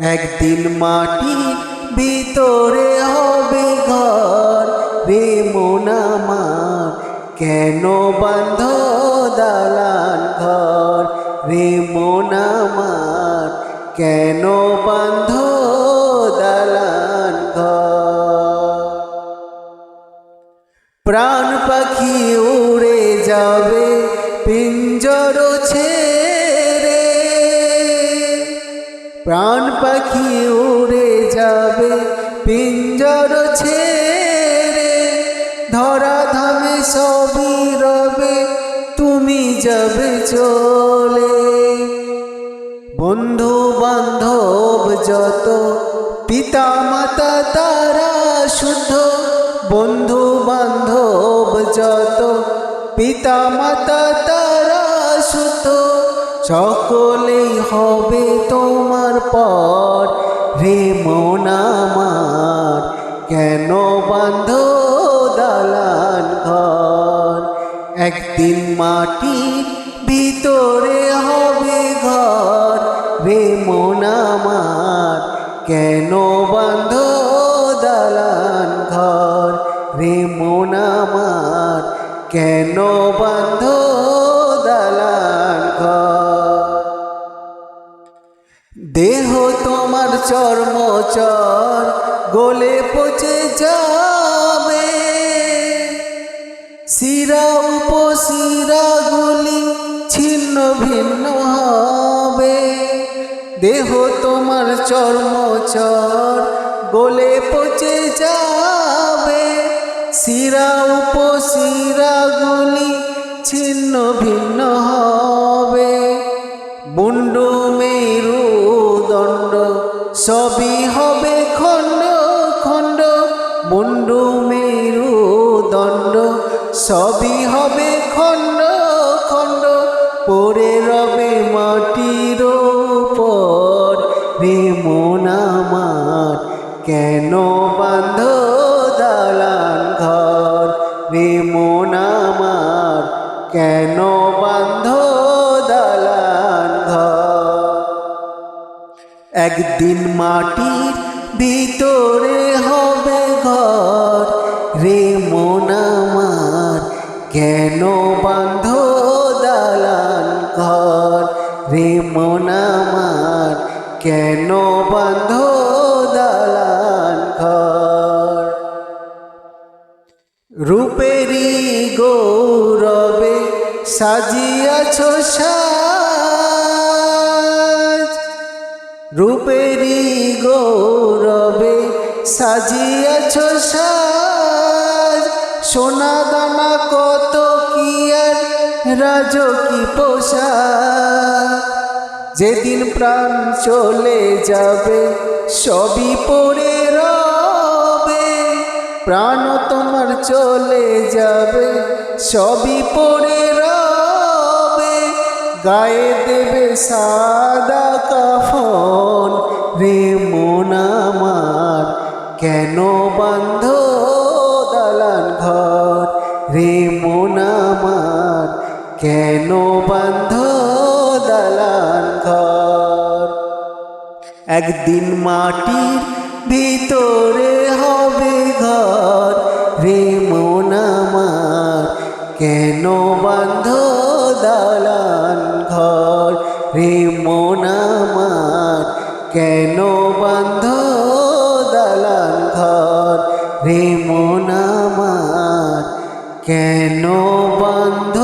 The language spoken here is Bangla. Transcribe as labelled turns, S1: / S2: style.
S1: একদিন মাটির ভিতরে হবে ঘর, রে মন আমার, কেন বন্ধ দালান ঘর? রে মন আমার, কেন বন্ধ দালান ঘর? প্রাণ পাখি প্রাণ পাখি উড়ে যাবে, পিঞ্জর ছেড়ে ধরা ধামে সবই রবে, তুমি যাবে চলে। বন্ধু বান্ধব যত পিতা মাতা তারা শুদ্ধ। বন্ধু বান্ধব যত পিতা মাতা তারা শুদ্ধ। সকলেই হবে তোমার পর। রে মন আমার, কেন বান্ধ দালান ঘর? একদিন মাটির ভিতরে হবে ঘর। রে মন কেন বান্ধ দালান ঘর? রে মন আমার, কেন বান্ধ দালান ঘর? দেহ তোমার চর্ম চর গলে পচে যাবে। শিরা উপশিরা গুলি ছিন্ন ভিন্ন হবে। দেহ তোমার চর্ম চর গলে পচে যাবে। শিরা উপশিরা গুলি ছিন্ন ভিন্ন হবে। মুন্ডু মেরু সবই হবে খণ্ড খণ্ড, মুন্ডু, মেরু, দণ্ড। সবই হবে খণ্ড খণ্ড পরে রবে মাটির উপর। রে মন কেন বান্ধ দালান ঘর? রে মন কেন বান্ধ একদিন মাটির ভিতরে হবে ঘর। রে মন আমার, কেন বান্ধ দালান ঘর? রে মন আমার, কেন বান্ধ দালান ঘর? রূপেরি গৌরবে সাজিয়াছ সাজ রূপেরি গৌরবে সাজিয়াছ সাজ। সোনা দানা কত কি আর রাজ কি পোশাক। যেদিন প্রাণ চলে যাবে, সবই পড়ে রবে। প্রাণ তোমার চলে যাবে, সবই পড়ে রবে। গায়ে দেবে সাদা বান্ধ দালান ঘর, রে মোনামান কেন বান্ধ দালান ঘর? একদিন মাটির ভিতরে হবে ঘর, রে মোনামান কেন বন্ধ দালান ঘর? রে মোনামান কেন মন আমার কেন বান্ধ